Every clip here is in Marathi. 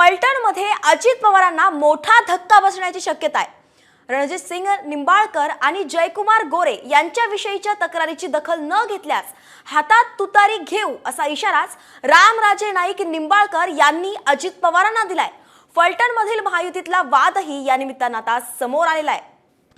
फलटणमध्ये अजित पवारांना मोठा धक्का बसण्याची शक्यता आहे. रणजित सिंग निंबाळकर आणि जयकुमार गोरे यांच्याविषयीच्या तक्रारीची दखल न घेतल्यास हातात तुतारी घेऊ असा इशाराच रामराजे नाईक निंबाळकर यांनी अजित पवारांना दिलाय. फलटणमधील महायुतीतला वादही या निमित्तानं आता समोर आलेला आहे.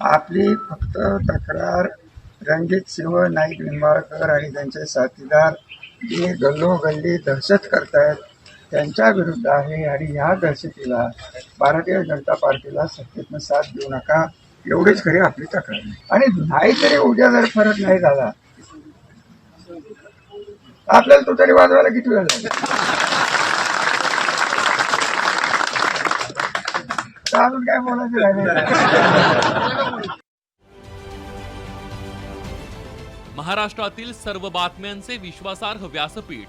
आपली फक्त तक्रार रणजित सिंह नाईक निंबाळकर आणि त्यांचे साथीदार हे गल्लोगल्ली दहशत करतायत त्यांच्या विरुद्ध आहे आणि ह्या दहशतीला भारतीय जनता पार्टीला सत्तेतनं साथ देऊ नका. एवढीच खरी आपली तक्रार आणि नाही तरी उद्या जर फरक नाही झाला आपल्याला तो तरी वाजवायला किती वेळ लागेल? अजून काय बोलायचं राहिलं महाराष्ट्रातील सर्व बातम्यांचे विश्वासार्ह व्यासपीठ.